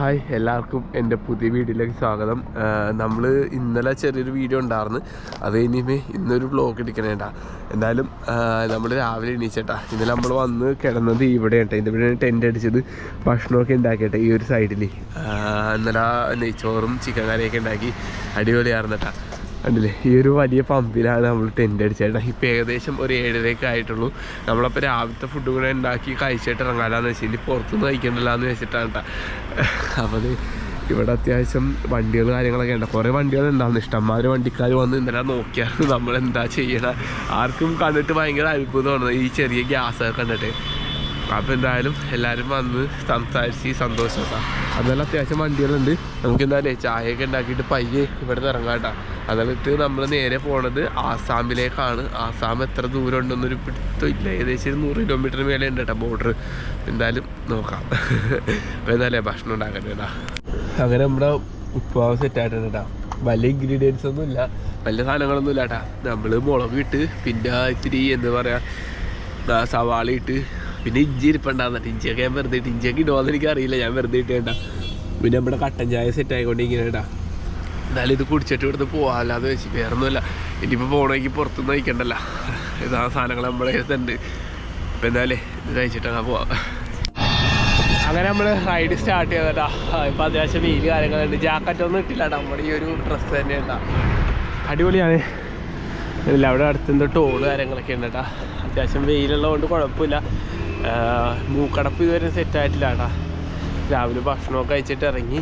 Hi എല്ലാവർക്കും എന്റെ പുതിയ വീഡിയോയിലേക്ക് സ്വാഗതം. നമ്മൾ ഇന്നലെ ചെറിയൊരു വീഡിയോ ഉണ്ടായിരുന്നു അത് ഇനിമേ ഇന്നൊരു ബ്ലോഗ് എടുക്കണേട്ടാ. എന്തായാലും നമ്മൾ രാവിലെ എണീച്ചേട്ടാ. ഇന്നലെ നമ്മൾ വന്ന് കിടന്നത് ഇവിടെ കേട്ടോ ഇതിവിടെ ടെന്റ് അടിച്ചത്. ഭക്ഷണമൊക്കെ ഉണ്ടാക്കിയിട്ടെ ഈ ഒരു സൈഡിൽ ഇന്നലെ നെയ്ച്ചോറും ചിക്കൻ കറിയൊക്കെ ഉണ്ടാക്കി അടിപൊളിയായിരുന്നു കേട്ടാ കണ്ടില്ലേ? ഈ ഒരു വലിയ പമ്പിലാണ് നമ്മൾ ടെന്റ് അടിച്ചേട്ടാ ഇപ്പം ഏകദേശം ഒരു ഏഴരയൊക്കെ ആയിട്ടുള്ളൂ. നമ്മളപ്പോൾ രാവിലത്തെ ഫുഡ് കൂടെ ഉണ്ടാക്കി കഴിച്ചിട്ട് ഇറങ്ങാലാന്ന് വെച്ചാൽ ഇനി പുറത്തുനിന്ന് കഴിക്കണ്ടല്ലോ എന്ന് വെച്ചിട്ടാണ് കേട്ടോ അപ്പോൾ ഇവിടെ അത്യാവശ്യം വണ്ടികൾ കാര്യങ്ങളൊക്കെ ഉണ്ട്. കുറേ വണ്ടികൾ ഉണ്ടാകുന്നു ഇഷ്ടംമാര് വണ്ടിക്കാർ വന്ന് ഇന്നലെ നോക്കിയാണ് നമ്മൾ എന്താ ചെയ്യണ? ആർക്കും കണ്ടിട്ട് ഭയങ്കര അത്ഭുതമാണ് ഈ ചെറിയ ഗ്യാസ് കണ്ടിട്ട്. അപ്പോൾ എന്തായാലും എല്ലാവരും വന്ന് സംസാരിച്ച് സന്തോഷം കേട്ടോ അതെല്ലാം അത്യാവശ്യം വണ്ടികളുണ്ട്. നമുക്ക് എന്തായാലും ചായയൊക്കെ ഉണ്ടാക്കിയിട്ട് പയ്യെ ഇവിടെ നിന്ന് ഇറങ്ങാം കേട്ടോ എന്നിട്ട് നമ്മൾ നേരെ പോണത് ആസാമിലേക്കാണ്. ആസാം എത്ര ദൂരം ഉണ്ടെന്നൊരു പിടുത്തം ഇല്ല. ഏകദേശം ഒരു നൂറ് കിലോമീറ്റർ മേലെ ഉണ്ട് കേട്ടോ ബോർഡർ എന്തായാലും നോക്കാം. എന്തായാലും ഭക്ഷണം ഉണ്ടാക്കട്ടെ കേട്ടോ അങ്ങനെ നമ്മുടെ ഉപ്പാവ് സെറ്റ് ആയിട്ടുണ്ട് കേട്ടോ വലിയ ഇൻഗ്രീഡിയൻസ് ഒന്നും ഇല്ല. വലിയ സാധനങ്ങളൊന്നും ഇല്ല കേട്ടാ നമ്മൾ മുളക് ഇട്ട് പിന്നെ ഇത്തിരി എന്താ പറയുക സവാള ഇട്ട് പിന്നെ ഇഞ്ചി ഇരിപ്പുണ്ടാകുന്നിട്ട് ഇഞ്ചിയൊക്കെ ഞാൻ വെറുതെ ഇട്ട്. ഇഞ്ചിയൊക്കെ ഇടുവാന്ന് എനിക്ക് അറിയില്ല ഞാൻ വെറുതെ ഇട്ട് കേട്ടാ പിന്നെ നമ്മുടെ കട്ടൻ ചായ സെറ്റ് ആയിക്കൊണ്ടിരിക്കുന്ന കേട്ടാ എന്നാലും ഇത് കുടിച്ചിട്ട് ഇവിടുന്ന് പോകാമല്ലാന്ന് വെച്ച്. വേറെ ഒന്നുമില്ല ഇനിയിപ്പോൾ പോകണമെങ്കിൽ പുറത്തുനിന്ന് കഴിക്കണ്ടല്ലോ. ഇതാ സാധനങ്ങൾ നമ്മുടെ കയ്യിലുണ്ട്. അപ്പം എന്തായാലേ ഇത് കഴിച്ചിട്ടാണ് പോവാം. അങ്ങനെ നമ്മൾ റൈഡ് സ്റ്റാർട്ട് ചെയ്തട്ടാ ഇപ്പം അത്യാവശ്യം വെയിൽ കാര്യങ്ങളുണ്ട് ജാക്കറ്റ് ഒന്നും ഇട്ടില്ല നമ്മുടെ ഈ ഒരു ഡ്രസ്സ് തന്നെ ഉണ്ടാ അടിപൊളിയാണ്. ഇല്ല അവിടെ അടുത്തെന്തോ ടോൾ കാര്യങ്ങളൊക്കെ ഉണ്ട് കേട്ടോ അത്യാവശ്യം വെയിലുള്ളതുകൊണ്ട് കുഴപ്പമില്ല. മൂക്കടപ്പ് ഇതുവരെ സെറ്റ് ആയിട്ടില്ല കേട്ടോ രാവിലെ ഭക്ഷണമൊക്കെ കഴിച്ചിട്ട് ഇറങ്ങി.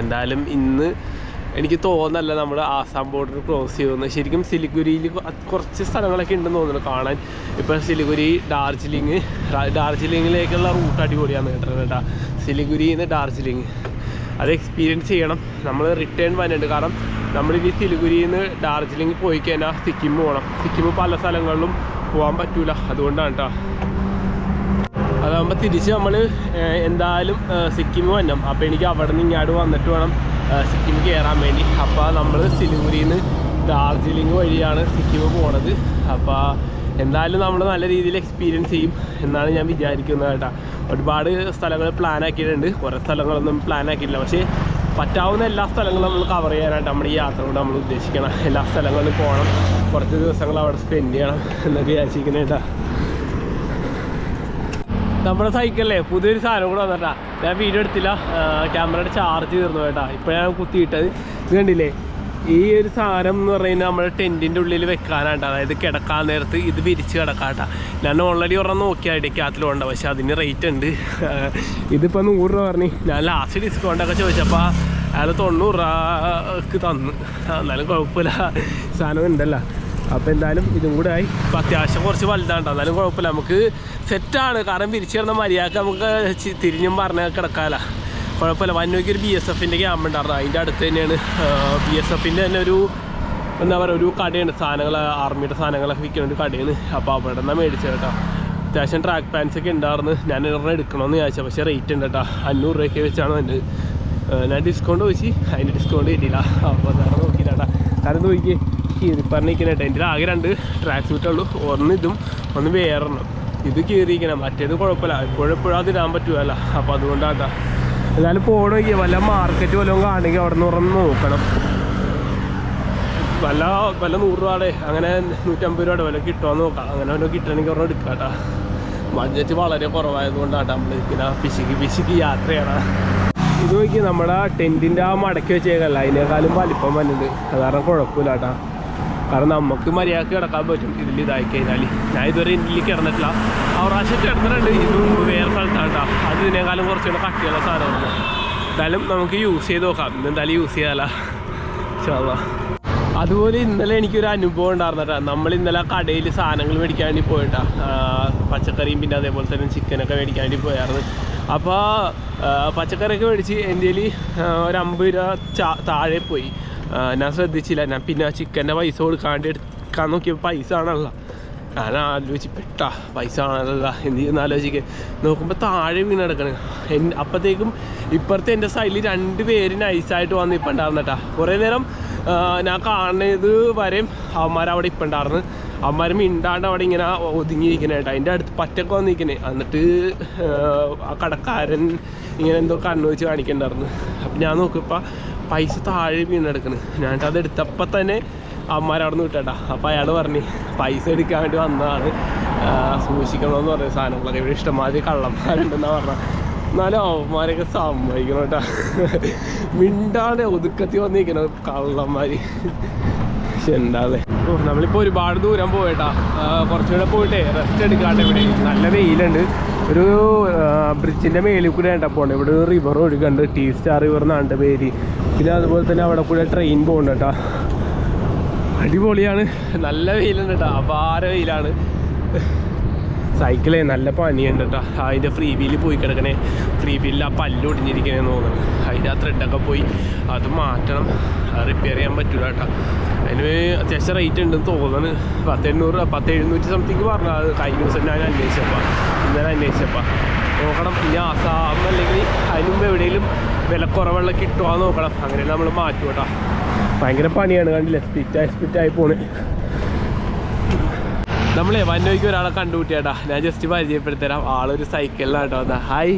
എന്തായാലും ഇന്ന് എനിക്ക് തോന്നുന്നല്ല നമ്മൾ ആസാം ബോർഡർ ക്രോസ് ചെയ്യുമെന്ന് ശരിക്കും സിലിഗുരിയിൽ കുറച്ച് സ്ഥലങ്ങളൊക്കെ ഉണ്ടെന്ന് തോന്നുന്നു കാണാൻ. ഇപ്പം സിലിഗുരി ഡാർജിലിംഗ് ഡാർജിലിംഗിലേക്കുള്ള റൂട്ട് അടിപൊളിയാണ് കേട്ടോ കേട്ടോ. സിലിഗുരിയിൽ നിന്ന് ഡാർജിലിംഗ്. അത് എക്സ്പീരിയൻസ് ചെയ്യണം. നമ്മൾ റിട്ടേൺ വന്നിട്ടുണ്ട്. കാരണം നമ്മൾ ഈ സിലിഗുരിയിൽ നിന്ന് ഡാർജിലിംഗ് പോയി കഴിഞ്ഞാൽ സിക്കിം പോകണം സിക്കിം പല സ്ഥലങ്ങളിലും പോകാൻ പറ്റൂല. അതുകൊണ്ടാണ് കേട്ടോ അതാകുമ്പോൾ തിരിച്ച് നമ്മൾ എന്തായാലും സിക്കിം വരണം. അപ്പോൾ എനിക്ക് അവിടെ നിന്ന് ഇങ്ങോട്ട് വന്നിട്ട് വേണം സിക്കിം കയറാൻ വേണ്ടി. അപ്പോൾ നമ്മൾ സിലിഗുരിയിൽ നിന്ന് ഡാർജിലിംഗ് വഴിയാണ് സിക്കിം പോണത്. അപ്പോൾ എന്തായാലും നമ്മൾ നല്ല രീതിയിൽ എക്സ്പീരിയൻസ് ചെയ്യും എന്നാണ് ഞാൻ വിചാരിക്കുന്നത് കേട്ടോ. ഒരുപാട് സ്ഥലങ്ങൾ പ്ലാൻ ആക്കിയിട്ടുണ്ട്. കുറേ സ്ഥലങ്ങളൊന്നും പ്ലാൻ ആക്കിയിട്ടില്ല. പക്ഷേ പറ്റാവുന്ന എല്ലാ സ്ഥലങ്ങളും നമ്മൾ കവർ ചെയ്യാനായിട്ട് നമ്മുടെ ഈ യാത്ര കൊണ്ട് നമ്മൾ ഉദ്ദേശിക്കണം. എല്ലാ സ്ഥലങ്ങളിലും പോകണം. കുറച്ച് ദിവസങ്ങൾ അവിടെ സ്പെൻഡ് ചെയ്യണം എന്നൊക്കെ വിചാരിച്ചിരിക്കുന്നത് കേട്ടോ. നമ്മുടെ സൈക്കിളിലെ പുതിയൊരു സാധനം കൂടെ വന്നിട്ടാ. ഞാൻ വീഡിയോ എടുത്തില്ല. ക്യാമറയുടെ ചാർജ് തീർന്നു കേട്ടാ. ഇപ്പോഴാണ് കുത്തിയിട്ടത്. ഇത് കണ്ടില്ലേ? ഈ ഒരു സാധനം എന്ന് പറയുന്നത് നമ്മുടെ ടെന്റിന്റെ ഉള്ളിൽ വെക്കാനായിട്ട് അതായത് കിടക്കാൻ നേരത്ത് ഇത് വിരിച്ച് കിടക്കാട്ടാ. ഞാൻ ഓൾറെഡി ഒരെണ്ണം നോക്കിയാൽ ഇടയ്ക്കകത്തിലുണ്ട് പക്ഷെ അതിന് റേറ്റ് ഉണ്ട്. ഇതിപ്പോൾ നൂറ് രൂപ പറഞ്ഞു. ഞാൻ ലാസ്റ്റ് ഡിസ്കൗണ്ടൊക്കെ ചോദിച്ചപ്പോൾ അയാൾ തൊണ്ണൂറ് രൂപക്ക് തന്നു. എന്നാലും കുഴപ്പമില്ല. സാധനം ഉണ്ടല്ലോ. അപ്പോൾ എന്തായാലും ഇതും കൂടെ ആയി. ഇപ്പം അത്യാവശ്യം കുറച്ച് വലുതാണ്. എന്നാലും കുഴപ്പമില്ല. നമുക്ക് സെറ്റാണ് കാരണം പിരിച്ചു കിടന്ന മര്യാദയ്ക്ക് നമുക്ക് തിരിഞ്ഞും പറഞ്ഞ കിടക്കാല കുഴപ്പമില്ല. വന്നോക്കി ഒരു ബി എസ് എഫിന്റെ ക്യാമ്പ് ഉണ്ടായിരുന്നു. അതിന്റെ അടുത്ത് തന്നെയാണ്. ബി എസ് എഫിന്റെ തന്നെ ഒരു എന്താ പറയുക ഒരു കടയാണ്. സാധനങ്ങൾ ആർമിയുടെ സാധനങ്ങളൊക്കെ വിൽക്കുന്ന ഒരു കടയാണ്. അപ്പോൾ അവിടെ നിന്നാണ് മേടിച്ചത് കേട്ടോ. അത്യാവശ്യം ട്രാക്ക് പാൻസ് ഒക്കെ ഉണ്ടായിരുന്നു. ഞാൻ ഒരെണ്ണം എടുക്കണമെന്ന് ചോദിച്ചാൽ പക്ഷേ റേറ്റ് ഉണ്ട് കേട്ടോ. അഞ്ഞൂറ് രൂപയ്ക്ക് വെച്ചാണ് എന്റെ ഞാൻ ഡിസ്കൗണ്ട് ചോദിച്ചു. അതിന് ഡിസ്കൗണ്ട് കിട്ടിയില്ല. അപ്പോൾ നോക്കിയില്ല കേട്ടോ. കാരണം നോക്കി കീറിപ്പറഞ്ഞിരിക്കണ കേട്ടോ. എന്റെ ആകെ രണ്ട് ട്രാക്ക് സൂട്ടുള്ളൂ ഒന്ന് ഇതും ഒന്ന് വേറെണ്ണം ഇത് കീറിയിരിക്കണം. മറ്റേത് കുഴപ്പമില്ല. ഇപ്പോഴെപ്പോഴും അത് ഇടാൻ പറ്റുമല്ല അപ്പോൾ അതുകൊണ്ടാട്ടാ എന്നാലും പോകണമെങ്കിൽ വല്ല മാർക്കറ്റ് വല്ലതും കാണുമെങ്കിൽ അവിടെ നിന്ന് ഉറന്ന് നോക്കണം. വല്ല വല്ല നൂറ് രൂപയുടെ അങ്ങനെ നൂറ്റമ്പത് രൂപയുടെ വല്ല കിട്ടുമോ നോക്കാം. അങ്ങനെ വല്ല കിട്ടണമെങ്കിൽ ഒരെണ്ണം എടുക്കാം കേട്ടോ. ബഡ്ജറ്റ് വളരെ കുറവായതുകൊണ്ടാട്ടാ നമ്മൾ ഇങ്ങനെ പിശുക്കി പിശുക്കി യാത്ര ചെയ്യണം. ഇത് നോക്കി നമ്മുടെ ടെന്റിന്റെ ആ മടക്കി വെച്ചേക്കല്ല. അതിനേക്കാളും വലിപ്പം വന്നിട്ടുണ്ട് അത് കുഴപ്പമില്ല കേട്ടാ. കാരണം നമുക്ക് മര്യാദയ്ക്ക് കിടക്കാൻ പറ്റും. ഇതിൽ ഇതായി കഴിഞ്ഞാൽ ഞാൻ ഇതുവരെ ഇതിൽ കിടന്നിട്ടില്ല. ആ പ്രാവശ്യം കിടന്നിട്ടുണ്ട്. ഇതും വേറെ സ്ഥലത്താണ് കേട്ടോ അത് ഇതിനേക്കാളും കുറച്ചുകൂടെ കട്ടിയുള്ള സാധനമാണ്. എന്തായാലും നമുക്ക് യൂസ് ചെയ്ത് നോക്കാം. ഇന്ന് എന്തായാലും യൂസ് ചെയ്യാല. ഇൻഷാല്ലാ അതുപോലെ ഇന്നലെ എനിക്കൊരു അനുഭവം ഉണ്ടായിരുന്നു കേട്ടോ. നമ്മൾ ഇന്നലെ കടയിൽ സാധനങ്ങൾ മേടിക്കാൻ വേണ്ടി പോയിട്ടാ. പച്ചക്കറിയും പിന്നെ അതേപോലെ തന്നെ ചിക്കനൊക്കെ മേടിക്കാൻ വേണ്ടി പോയായിരുന്നു. അപ്പോൾ പച്ചക്കറിയൊക്കെ മേടിച്ച് എന്റെ ഒരു അമ്പത് രൂപ താഴെ പോയി. ഞാൻ ശ്രദ്ധിച്ചില്ല. ഞാൻ പിന്നെ ചിക്കന്റെ പൈസ കൊടുക്കാണ്ട് എടുക്കാൻ നോക്കിയപ്പോൾ പൈസ ആണല്ലോ. ഞാൻ ആലോചിച്ച് പെട്ടാ പൈസ ആണല്ല. എന്ത് ചെയ്യുന്ന ആലോചിക്കുക നോക്കുമ്പോൾ താഴെ വീണ് കിടക്കണ്. എൻ അപ്പോഴത്തേക്കും ഇപ്പുറത്തെ എന്റെ സൈഡിൽ രണ്ട് പേര് നൈസായിട്ട് വന്ന് ഇപ്പം ഉണ്ടായിരുന്നട്ടാ കുറേ നേരം ആ, ഞാൻ കാണുന്നത് വരെയും അവന്മാർ അവിടെ ഇപ്പം ഉണ്ടായിരുന്നു അവന്മാർ മിണ്ടാണ്ട് അവിടെ ഇങ്ങനെ ഒതുങ്ങിയിരിക്കണേട്ടാ അതിന്റെ അടുത്ത് പറ്റൊക്കെ വന്നിരിക്കണേ. എന്നിട്ട് ആ കടക്കാരൻ ഇങ്ങനെ എന്തോ കണ്ണു വെച്ച് കാണിക്കണ്ടായിരുന്നു അപ്പം ഞാൻ നോക്കിയപ്പോൾ പൈസ താഴെ വീണെടുക്കണ് ഞാനിട്ട് അത് എടുത്തപ്പോൾ തന്നെ അമ്മമാരവിടെ നിന്ന് വിട്ടേട്ടാ. അപ്പം അയാൾ പറഞ്ഞു പൈസ എടുക്കാൻ വേണ്ടി വന്നതാണ്. സൂക്ഷിക്കണമെന്ന് പറഞ്ഞ. സാധനങ്ങളൊക്കെ ഇവിടെ ഇഷ്ടംമാതിരി കള്ളന്മാരുണ്ടെന്നാണ് പറഞ്ഞത് എന്നാലും അവന്മാരൊക്കെ സമ്മതിക്കണം കേട്ടാ. മിണ്ടാണ്ട് ഒതുക്കത്തി വന്നിരിക്കണം എന്താതെ ഓ നമ്മളിപ്പോൾ ഒരുപാട് ദൂരം പോയിട്ടാ. കുറച്ചുകൂടെ പോയിട്ടേ റെസ്റ്റ് എടുക്കാട്ടെ ഇവിടെ. നല്ല വെയിലുണ്ട്. ഒരു ബ്രിഡ്ജിന്റെ മേലിൽ കൂടെ ആയിട്ടാണ് പോകണം ഇവിടെ ഒരു റിവർ ഒഴുകുന്നുണ്ട് ടീ സ്റ്റാർ റിവർ എന്നാണ്ട് പേര്. പിന്നെ അതുപോലെ തന്നെ അവിടെ കൂടെ ട്രെയിൻ പോകുന്നുണ്ട് കേട്ടാ അടിപൊളിയാണ്. നല്ല വെയിലുണ്ട് കേട്ടോ അപാര വെയിലാണ്. സൈക്കിളേ നല്ല പനിയുണ്ട് കേട്ടോ അതിന്റെ ഫ്രീ വീലിൽ പോയി കിടക്കണേ. ഫ്രീ വീലിൽ ആ പല്ല് ഒടിഞ്ഞിരിക്കണേന്ന് തോന്നുന്നു. അതിന്റെ ആ ത്രെഡൊക്കെ പോയി അത് മാറ്റണം. റിപ്പയർ ചെയ്യാൻ പറ്റില്ല കേട്ടോ അതിന് അത്യാവശ്യം റേറ്റ് ഉണ്ടെന്ന് തോന്നുന്നു. പത്ത് എണ്ണൂറ് പത്ത് എഴുന്നൂറ്റി സംതിങ് പറഞ്ഞു അത് കഴിഞ്ഞ ദിവസം ഞാൻ അന്വേഷിച്ചപ്പോൾ ഇന്നലെ അന്വേഷിച്ചപ്പോൾ നോക്കണം. ഇനി ആസാം അതിന് മുമ്പ് എവിടെയെങ്കിലും വില കുറവുള്ള കിട്ടുമോ നോക്കണം. അങ്ങനെ നമ്മൾ മാറ്റും കേട്ടോ. ഭയങ്കര പണിയാണ് കണ്ടില്ലേ? സ്പിറ്റായി സ്പിറ്റായി പോണ്. നമ്മളെ വന്നോയ്ക്ക് ഒരാളെ കണ്ടുപിട്ടിയാട്ടാ ഞാൻ ജസ്റ്റ് പരിചയപ്പെടുത്തരാം. ആളൊരു സൈക്കിളിലാണ് കേട്ടോ വന്ന. Hi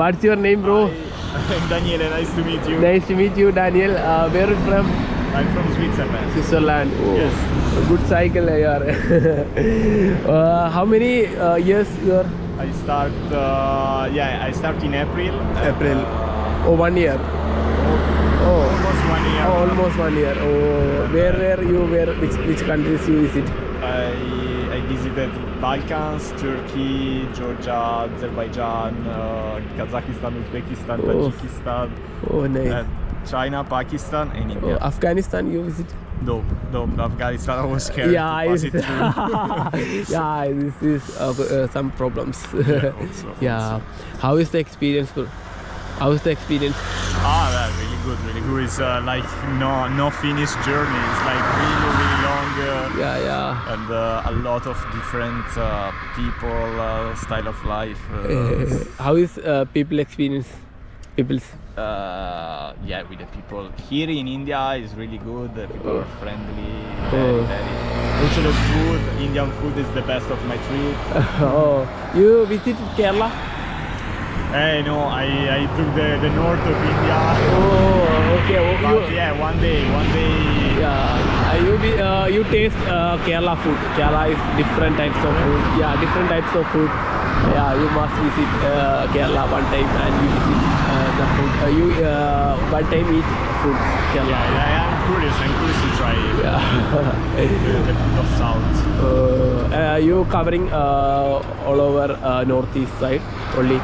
what's your name bro Daniel, nice to meet you. Nice to meet you are you from? I'm from Switzerland. Switzerland Yes. Good cycle many how years you your I start, uh, yeah, I start in April. April. Uh, Oh, one year. Oh. oh. Almost one year. Oh, almost one year. Oh, where were you? Where which which countries you visit? I I visited Balkans, Turkey, Georgia, Azerbaijan, uh, Kazakhstan, Uzbekistan, oh. Tajikistan. Oh, nice. Uh, China, Pakistan, and oh, India. Oh, Afghanistan, you visit? No, no, Afghanistan. I was scared. Yeah, I it yeah, this is uh, uh, some problems. yeah, also, yeah. Also. how is the experience? Bro? How is the experience? Ah, that's really good, really good. It's uh, like no no finished journey. It's like really really long uh, Yeah, yeah. and uh, a lot of different uh, people, uh, style of life. Uh, How is uh, people experience? People's. uh, yeah, with the people here in India is really good. The people are friendly. Oh. Very, very. Also the food, Indian food is the best of my trip. oh, you visited Kerala? Hey, no, I, I took the, the north of India. Oh, okay. Oh, But you, yeah, one day, one day. yeah. Uh, you be- uh, you taste uh, Kerala food. Kerala is different types of food. Yeah, different types of food. Yeah, you must visit uh, Kerala one time and you visit uh, the food. Uh, you uh, one time eat food Kerala. Yeah, yeah, I'm curious. I'm curious to try it. Yeah. the, the food of south. uh, uh, you covering uh, all over uh, northeast side only.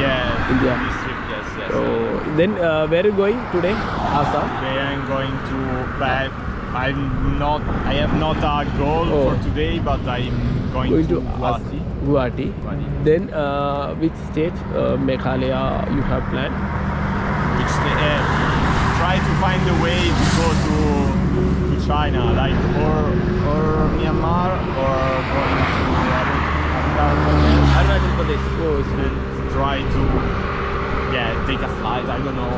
Yeah, India. This trip, yes, yes. So then uh, where are you going today? Assam. Today I'm going to but I'm not I have not a goal Oh. for today but I'm going, Going to, to Guwahati. Guwahati. Guwahati. Then uh, which state? Uh, Meghalaya you have planned? Which state? uh, try to find a way to go to to China like or or Myanmar or going to Arunachal Arunachal Pradesh. Oh, it's and try to yeah take a flight I don't know.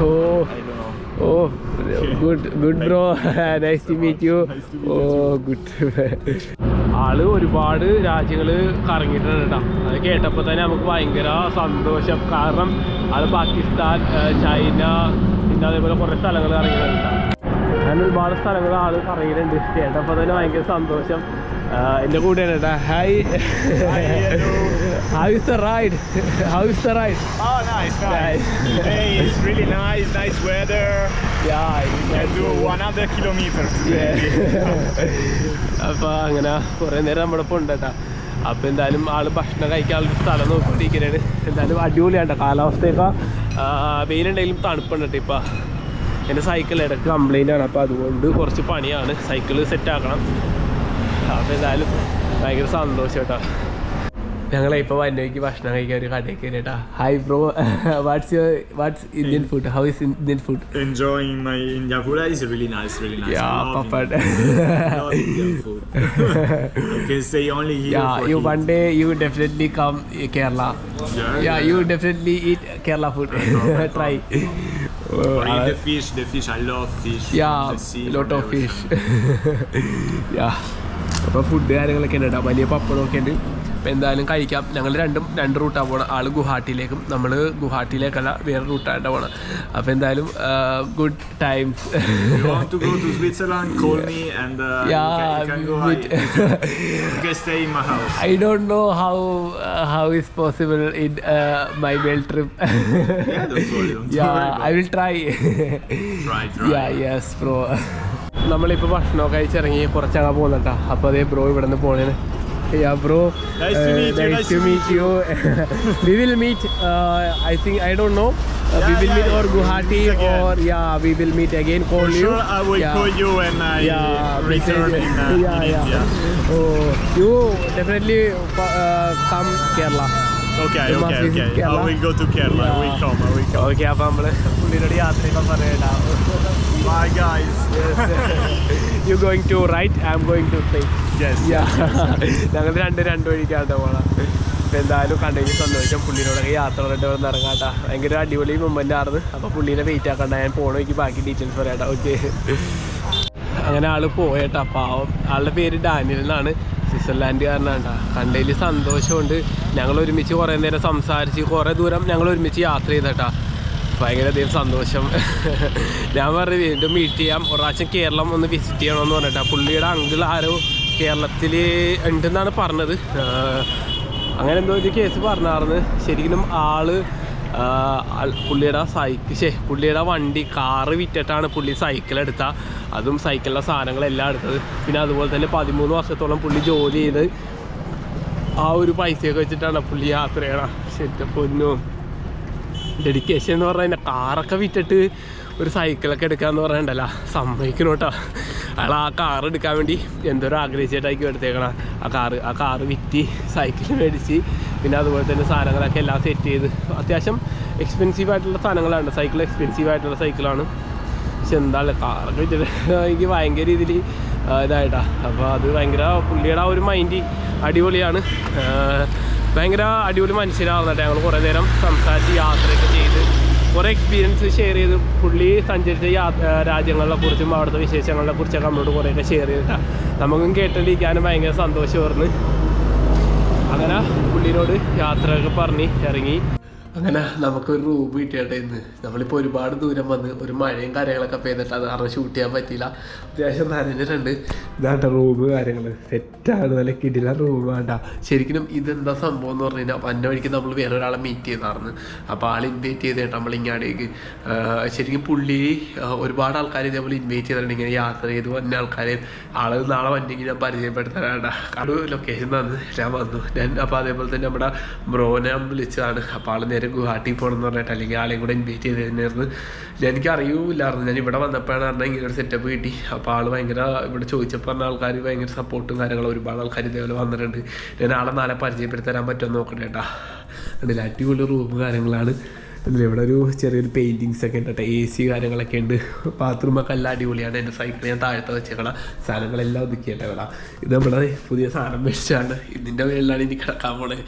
Oh, I don't know. Oh, good, good bro. nice to meet you. Nice to meet Oh, good. ആൾ ഒരുപാട് രാജ്യങ്ങൾ കറങ്ങിയിട്ടുണ്ട് കേട്ടോ. അത് കേട്ടപ്പോൾ തന്നെ നമുക്ക് ഭയങ്കര സന്തോഷം. കാരണം അത് പാകിസ്ഥാൻ ചൈന പിന്നെ അതേപോലെ കുറേ സ്ഥലങ്ങൾ കറങ്ങിയിട്ടുണ്ട് അങ്ങനെ ഒരുപാട് സ്ഥലങ്ങൾ ആൾ കറങ്ങിയിട്ടുണ്ട്. കേട്ടപ്പോൾ തന്നെ ഭയങ്കര സന്തോഷം. എന്റെ കൂടെയാണ് കേട്ടാ hi how is the ride how is the ride Oh nice nice. Today is really nice nice weather. Can do 100 kilometers today. അപ്പൊ അങ്ങനെ കുറേ നേരം നമ്മുടെ ഒപ്പം ഉണ്ട് കേട്ടോ അപ്പൊ എന്തായാലും ആൾ ഭക്ഷണം കഴിക്കാനുള്ള സ്ഥലം നോക്കിക്കൊണ്ടിരിക്കുകയാണ് എന്തായാലും അടിപൊളിയാണ് കാലാവസ്ഥയൊക്കെ. വെയിലുണ്ടെങ്കിലും തണുപ്പുണ്ട് കേട്ടോ ഇപ്പൊ. എന്റെ സൈക്കിൾ ഇടയ്ക്ക് കംപ്ലൈന്റ് ആണ്. അപ്പോൾ അതുകൊണ്ട് കുറച്ച് പണിയാണ്. സൈക്കിൾ സെറ്റ് ആക്കണം. അപ്പോൾ എന്തായാലും ഭയങ്കര സന്തോഷം കേട്ടോ ഞങ്ങളെ ഇപ്പോൾ വന്നേക്ക് ഭക്ഷണം കഴിക്കാൻ ഒരു കടയിൽ കയറി കേട്ടോ hi bro what's your what's Indian food how is Indian food Indian food is really nice, really nice. Yeah, I love Papa. Indian- I love Indian food. I can stay only here Yeah, for you it. one day you definitely come uh, eat Uh, the fish, the fish. I love fish. yeah, from the sea, lot from of the fish. ocean. yeah. അപ്പോൾ food കാര്യങ്ങളൊക്കെ ഉണ്ട് കേട്ടോ വലിയ പപ്പടമൊക്കെ ഉണ്ട്. അപ്പോൾ എന്തായാലും കഴിക്കാം. ഞങ്ങൾ രണ്ടും രണ്ട് റൂട്ടാണ് പോകണം ആൾ ഗുവാഹട്ടിയിലേക്കും നമ്മൾ ഗുവാഹട്ടിയിലേക്കല്ല വേറെ റൂട്ടായിട്ട് പോകണം അപ്പോൾ എന്തായാലും good times I don't know how how is possible in my world trip I will try yes bro with- I- you can stay in my house. I don't know how uh, how is possible in uh, my mail trip. Yeah, don't worry, don't yeah, worry. I will try. Try, try. yeah, yes, bro. നമ്മളിപ്പോൾ ഭക്ഷണമൊക്കെ കഴിച്ചിറങ്ങി കുറച്ചങ്ങ പോകുന്നുട്ടാ അപ്പോൾ അതേ bro ഇവിടെ നിന്ന് പോണേന് Yeah, bro. Nice to meet you, Nice nice to to meet you. we will meet. Uh, I think I don't know. Uh, we Yeah, will yeah, meet or yeah, Guwahati meet again. or yeah, we will meet again. Call For you. sure, I will yeah. call you when I yeah, return message- in, uh, yeah, in yeah. India. Oh, you definitely uh, come Kerala. Okay, You must okay, visit okay. Kerala. I will go to Kerala. I will Yeah. come. I will come. Okay അപ്പൊ നമ്മൾ പുള്ളിനോട് യാത്രയൊക്കെ പറയണ്ടാവും Bye, guys. Yes. You're going to right, I'm going to straight Yes. ഞങ്ങൾ രണ്ട് രണ്ട് വഴിക്കാണ്ട് പോണ. അപ്പൊ എന്തായാലും കണ്ടെങ്കിൽ സന്തോഷം. പുള്ളിനോടൊക്കെ യാത്ര പറഞ്ഞിട്ട് ഇവിടെ ഇറങ്ങാട്ടാ ഭയങ്കര അടിപൊളി മൊമെന്റ് ആർന്ന് അപ്പോൾ പുള്ളീനെ വെയിറ്റ് ആക്കണ്ട. ഞാൻ പോണ വഴിക്ക് ബാക്കി ഡീറ്റെയിൽസ് പറയാട്ടാ. ഓക്കെ അങ്ങനെ ആൾ പോയേട്ടാ. പാവം. ആളുടെ പേര് ഡാനിയൽ എന്നാണ്. സ്വിറ്റ്സർലാൻഡുകാരനാണ്ടാ കണ്ടതിൽ സന്തോഷമുണ്ട്. ഞങ്ങൾ ഒരുമിച്ച് കുറേ നേരം സംസാരിച്ച് കുറേ ദൂരം ഞങ്ങൾ ഒരുമിച്ച് യാത്ര ചെയ്തേട്ടാ. ഭയങ്കര അധികം സന്തോഷം. ഞാൻ പറഞ്ഞു വീണ്ടും മീറ്റ് ചെയ്യാം. ഒരു കേരളം ഒന്ന് വിസിറ്റ് ചെയ്യണമെന്ന് പറഞ്ഞിട്ടാ. പുള്ളിയുടെ അങ്കിൾ ആരോ കേരളത്തിൽ ഉണ്ടെന്നാണ് പറഞ്ഞത്. അങ്ങനെ എന്തോ ഒരു കേസ് പറഞ്ഞായിരുന്നു ശരിക്കും ആൾ പുള്ളിയുടെ സൈക്കിൾ ശേ പുള്ളിയുടെ വണ്ടി കാറ് വിറ്റിട്ടാണ് പുള്ളി സൈക്കിൾ എടുത്ത. അതും സൈക്കിളിലെ സാധനങ്ങളെല്ലാം എടുത്തത്. പിന്നെ അതുപോലെ തന്നെ പതിമൂന്ന് വർഷത്തോളം പുള്ളി ജോലി ചെയ്ത് ആ ഒരു പൈസയൊക്കെ വെച്ചിട്ടാണ് പുള്ളി യാത്ര ചെയ്യണം ശരി പൊന്നും. ഡെഡിക്കേഷൻ എന്ന് പറഞ്ഞാൽ എന്റെ കാറൊക്കെ വിറ്റിട്ട് ഒരു സൈക്കിളൊക്കെ എടുക്കാമെന്ന് പറയണ്ടല്ല സമ്മതിക്കണം കേട്ടോ. അയാൾ ആ കാർ എടുക്കാൻ വേണ്ടി എന്തോരം ആഗ്രഹിച്ചിട്ടായിരിക്കും എടുത്തേക്കണം. ആ കാറ് ആ കാറ് വിറ്റ് സൈക്കിൾ മേടിച്ച് പിന്നെ അതുപോലെ തന്നെ സാധനങ്ങളൊക്കെ എല്ലാം സെറ്റ് ചെയ്ത്. അത്യാവശ്യം എക്സ്പെൻസീവ് ആയിട്ടുള്ള സാധനങ്ങളാണ്. സൈക്കിൾ എക്സ്പെൻസീവ് ആയിട്ടുള്ള സൈക്കിളാണ് പക്ഷെ എന്താണ് കാറൊക്കെ വിറ്റിട്ട് എനിക്ക് ഭയങ്കര രീതിയിൽ ഇതായിട്ടാണ് അപ്പോൾ അത് ഭയങ്കര പുള്ളിയുടെ ആ ഒരു മൈൻഡ് അടിപൊളിയാണ്. ഭയങ്കര അടിപൊളി മനുഷ്യരാവുന്നുണ്ട് ഞങ്ങൾ കുറേ നേരം സംസാരിച്ച് യാത്രയൊക്കെ ചെയ്ത് കുറേ എക്സ്പീരിയൻസ് ഷെയർ ചെയ്ത് പുള്ളി സഞ്ചരിച്ച രാജ്യങ്ങളെ കുറിച്ചും അവിടുത്തെ വിശേഷങ്ങളെ കുറിച്ചൊക്കെ നമ്മളോട് കുറേയൊക്കെ ഷെയർ ചെയ്തിട്ടാണ് നമുക്കും കേട്ടിരിക്കാനും ഭയങ്കര സന്തോഷമായിരുന്നു. അങ്ങനെ പുള്ളിനോട് യാത്രയൊക്കെ പറഞ്ഞ് ഇറങ്ങി. അങ്ങനെ നമുക്കൊരു റൂം കിട്ടിയാട്ടെ ഇന്ന്. നമ്മളിപ്പോൾ ഒരുപാട് ദൂരം വന്ന് ഒരു മഴയും കാര്യങ്ങളൊക്കെ പെയ്തിട്ട് അത് കാരണം ഷൂട്ട് ചെയ്യാൻ പറ്റിയില്ല. അത്യാവശ്യം നനഞ്ഞിട്ടുണ്ട്. ഇതാണ്ട റൂം കാര്യങ്ങൾ സെറ്റാണ് നല്ല കിടില റൂം വേണ്ട ശരിക്കും ഇതെന്താ സംഭവം എന്ന് പറഞ്ഞു കഴിഞ്ഞാൽ വന്ന വഴിക്ക് നമ്മൾ വേറെ ഒരാളെ മീറ്റ് ചെയ്തായിരുന്നു അപ്പോൾ ആൾ ഇൻവൈറ്റ് ചെയ്തിട്ട് നമ്മൾ ഇങ്ങാടേക്ക്. ശരിക്കും പുള്ളി ഒരുപാട് ആൾക്കാർ ഇതേപോലെ ഇൻവൈറ്റ് ചെയ്തിട്ടുണ്ട്. ഇങ്ങനെ യാത്ര ചെയ്ത് വന്ന ആൾക്കാരെ. ആൾ നാളെ വന്നെങ്കിൽ ഞാൻ പരിചയപ്പെടുത്താനാണ്ട അത് ലൊക്കേഷൻ തന്ന്. ഞാൻ വന്നു. ഞാൻ അപ്പോൾ അതേപോലെ തന്നെ നമ്മുടെ ബ്രോനെ വിളിച്ചതാണ്. അപ്പോൾ ആൾ നേരെ ഗുവാഹട്ടി പോകണം എന്ന് പറഞ്ഞിട്ട് അല്ലെങ്കിൽ ആളെയും കൂടെ ഇൻവൈറ്റ് ചെയ്ത് തന്നെയായിരുന്നു ഞാൻ എനിക്ക് അറിയൂലായിരുന്നു ഞാൻ ഇവിടെ വന്നപ്പോഴാണ് പറഞ്ഞാൽ ഇങ്ങനെ ഒരു സെറ്റപ്പ് കിട്ടി. അപ്പോൾ ആൾ ഭയങ്കര ഇവിടെ ചോദിച്ചപ്പോൾ പറഞ്ഞ ആൾക്കാർ ഭയങ്കര സപ്പോർട്ടും കാര്യങ്ങളും ഒരുപാട് ആൾക്കാർ ഇതേപോലെ വന്നിട്ടുണ്ട്. ഞാൻ ആളെ നാളെ പരിചയപ്പെടുത്തരാൻ പറ്റുമെന്ന് നോക്കട്ടെ കേട്ടാ അതിൽ അടിപൊളി റൂമും കാര്യങ്ങളാണ്. ഇവിടെ ഒരു ചെറിയൊരു പെയിന്റിങ്സ് ഒക്കെ ഉണ്ട് കേട്ടോ. എ സി കാര്യങ്ങളൊക്കെ ഉണ്ട്. ബാത്റൂമൊക്കെ എല്ലാം അടിപൊളിയാണ്. എന്റെ സൈക്കിൾ ഞാൻ താഴത്തെ വെച്ചേക്കണം സാധനങ്ങളെല്ലാം ഒതുക്കിയിട്ടേ വേണം ഇത് നമ്മുടെ പുതിയ സാധനം മേടിച്ചാണ് ഇതിന്റെ മേളിലാണ് ഇനി കിടക്കാൻ പോണേ.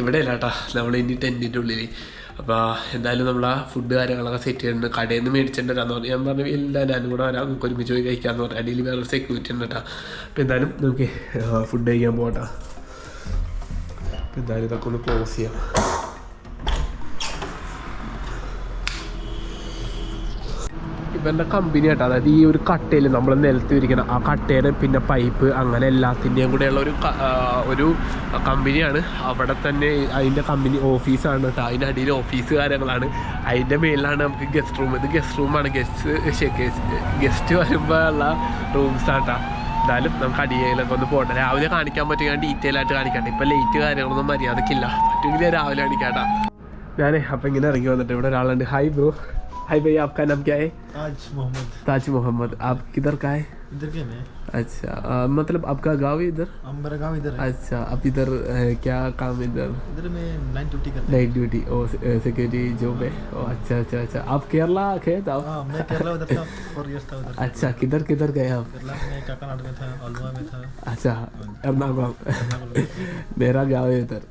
ഇവിടെ അല്ല കേട്ടോ നമ്മൾ ഇനി ടെന്റിന്റെ ഉള്ളിൽ അപ്പോൾ എന്തായാലും നമ്മൾ ആ ഫുഡ് കാര്യങ്ങളൊക്കെ സെറ്റ് ചെയ്യുന്നുണ്ട് കടയിൽ നിന്ന് മേടിച്ചിട്ടുണ്ടെന്ന് പറഞ്ഞു. ഞാൻ പറഞ്ഞു ഇല്ല ഞാനും കൂടെ വരാം. നമുക്ക് ഒരുമിച്ച് പോയി കഴിക്കാമെന്ന് പറഞ്ഞു. അടിയിൽ വേറെ സെക്യൂരിറ്റി ഉണ്ട് കേട്ടോ. അപ്പോൾ എന്തായാലും നമുക്ക് ഫുഡ് കഴിക്കാൻ പോകട്ടോ എന്തായാലും ഇതൊക്കെ ഒന്ന് ക്ലോസ് ചെയ്യാം ഇവരുടെ കമ്പനി ആയിട്ട് അതായത് ഈ ഒരു കട്ടയിൽ നമ്മൾ നിലത്ത് ഇരിക്കണം ആ കട്ടയുടെ പിന്നെ പൈപ്പ് അങ്ങനെ എല്ലാത്തിന്റെയും കൂടെയുള്ള ഒരു ഒരു കമ്പനിയാണ് അവിടെ തന്നെ അതിന്റെ കമ്പനി ഓഫീസാണ് കേട്ടോ അതിന്റെ അടിയിൽ ഓഫീസ് കാര്യങ്ങളാണ്. അതിന്റെ മേളിലാണ് നമുക്ക് ഗസ്റ്റ് റൂം ഇത് ഗസ്റ്റ് റൂമാണ് ഗസ്റ്റ് ഗസ്റ്റ് വരുമ്പോൾ ഉള്ള റൂംസ് ആട്ടാ എന്തായാലും നമുക്ക് അടിയിലൊക്കെ ഒന്ന് പോകട്ടെ രാവിലെ കാണിക്കാൻ പറ്റുക ഡീറ്റെയിൽ ആയിട്ട് കാണിക്കട്ടെ. ഇപ്പം ലേറ്റ് കാര്യങ്ങളൊന്നും മര്യാദക്കില്ല. പറ്റുമെങ്കിൽ രാവിലെ കാണിക്കാട്ടാ ഞാനേ അപ്പം ഇങ്ങനെ ഇറങ്ങി വന്നിട്ട് ഇവിടെ ഒരാളുണ്ട് ഹായ് ബ്രോ हाय भैया आपका नाम क्या है ताज मोहम्मद ताज मोहम्मद आप किधर का है इधर के में अच्छा अ, मतलब आपका गांव इधर हम मेरा गाँव इधर है अच्छा आप इधर अ, क्या काम इधर इधर में नाइट ड्यूटी करते नाइट ड्यूटी ओ सिक्योरिटी जॉब है ओ अच्छा अच्छा अच्छा आप केरला थे हैं तब हाँ मैं केरला उधर था फोर इयर्स था उधर अच्छा किधर किधर गए आप केरला में काकानाड में था अलवा में था अच्छा एर्नाकुलम मेरा गांव है इधर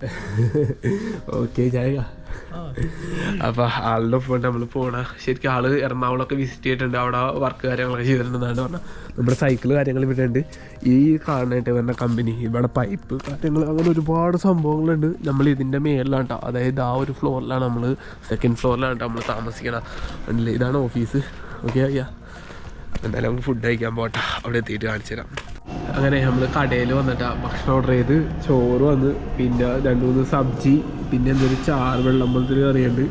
ओके जाएगा हाँ അപ്പോൾ ആളുടെ ഒപ്പം നമ്മൾ പോണ. ശരിക്കും ആൾ എറണാകുളമൊക്കെ വിസിറ്റ് ചെയ്തിട്ടുണ്ട്. അവിടെ വർക്ക് കാര്യങ്ങളൊക്കെ ചെയ്തിട്ടുണ്ടെന്നാണ് പറഞ്ഞത് നമ്മുടെ സൈക്കിൾ കാര്യങ്ങൾ ഇവിടെ ഈ കാണാനായിട്ട് വരുന്ന കമ്പനി ഇവിടെ പൈപ്പ് കാര്യങ്ങൾ അങ്ങനെ ഒരുപാട് സംഭവങ്ങളുണ്ട്. നമ്മൾ ഇതിന്റെ മേളിലാണ് കേട്ടോ അതായത് ആ ഒരു ഫ്ലോറിലാണ് നമ്മൾ സെക്കൻഡ് ഫ്ലോറിലാണ് കേട്ടോ നമ്മൾ താമസിക്കണം. ഇതാണ് ഓഫീസ് ഓക്കെ അയ്യാ എന്തായാലും നമുക്ക് ഫുഡ് കഴിക്കാൻ പോട്ടെ. അവിടെ എത്തിയിട്ട് കാണിച്ചു തരാം. അങ്ങനെ നമ്മൾ കടയിൽ വന്നിട്ട് ഭക്ഷണം ഓർഡർ ചെയ്ത് ചോറ് വന്ന് പിന്നെ രണ്ട് മൂന്ന് സബ്ജി പിന്നെ എന്തൊരു ചാറ് വെള്ളം പോലത്തെ ഒരു കറിയുണ്ട്.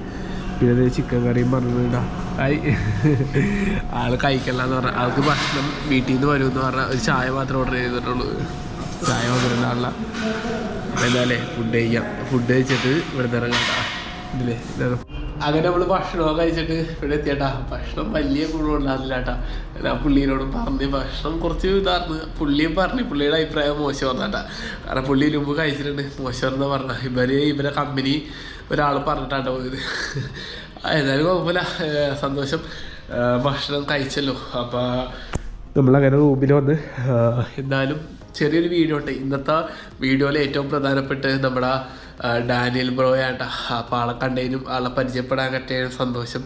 പിന്നെ ചിക്കൻ കറിയും പറഞ്ഞിട്ടുണ്ടാ ആയി ആൾ കഴിക്കണ്ടെന്ന് പറഞ്ഞാൽ ആൾക്ക് ഭക്ഷണം വീട്ടിൽ നിന്ന് വരുമെന്ന് പറഞ്ഞാൽ ഒരു ചായ മാത്രം ഓർഡർ ചെയ്തിട്ടുള്ളൂ. ചായ വന്നിട്ടുണ്ടാവില്ല എന്നാലേ ഫുഡ് കഴിക്കാം. ഫുഡ് കഴിച്ചിട്ട് ഇവിടെ നിന്ന് ഇറങ്ങാം ഇതിലേ ഇതാണ് അങ്ങനെ നമ്മൾ ഭക്ഷണമൊക്കെ കഴിച്ചിട്ട് ഇവിടെ എത്തിയേട്ടാ. ഭക്ഷണം വലിയ ഗുണമുണ്ടായിരുന്നില്ല കേട്ടാ ഞാൻ പുള്ളീനോടും പറഞ്ഞ് ഭക്ഷണം കുറച്ച് ഇതായിരുന്നു പുള്ളിയും പറഞ്ഞു പുള്ളിയുടെ അഭിപ്രായം മോശം പറഞ്ഞാട്ടാ. കാരണം പുള്ളി മുമ്പ് കഴിച്ചിട്ടുണ്ട്. മോശം വന്നാ പറഞ്ഞ ഇവർ ഇവരെ കമ്പനി ഒരാൾ പറഞ്ഞിട്ടാണ് പോയത്. ഏതായാലും കുഴപ്പമില്ല. സന്തോഷം. ഭക്ഷണം കഴിച്ചല്ലോ. അപ്പോൾ നമ്മളങ്ങനെ റൂമിൽ വന്ന് എന്തായാലും ചെറിയൊരു വീഡിയോ ഉണ്ട്. ഇന്നത്തെ വീഡിയോയിൽ ഏറ്റവും പ്രധാനപ്പെട്ട് നമ്മുടെ ഡാനിയൽ ബ്രോയാട്ട. അപ്പോൾ ആളെ കണ്ടതിനും ആളെ പരിചയപ്പെടാൻ പറ്റിയതിനും സന്തോഷം.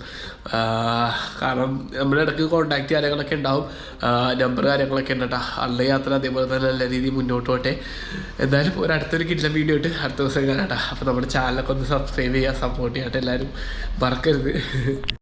കാരണം നമ്മുടെ ഇടയ്ക്ക് കോണ്ടാക്ട് കാര്യങ്ങളൊക്കെ ഉണ്ടാവും. നമ്പർ കാര്യങ്ങളൊക്കെ ഉണ്ട് കേട്ടോ ആളുടെ യാത്ര അതേപോലെ തന്നെ നല്ല രീതിയിൽ മുന്നോട്ട് പോട്ടെ. എന്തായാലും ഒരു അടുത്തൊരു കിട്ടുന്ന വീഡിയോ ഇട്ട് അടുത്ത ദിവസം കാണാം അപ്പോൾ നമ്മുടെ ചാനലൊക്കെ ഒന്ന് സബ്സ്ക്രൈബ് ചെയ്യുക സപ്പോർട്ട് ചെയ്യാട്ടെ എല്ലാവരും മറക്കരുത്.